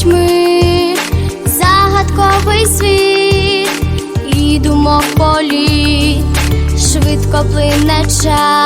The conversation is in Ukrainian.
Дітьми, загадковий світ і думок політ, швидко плине час.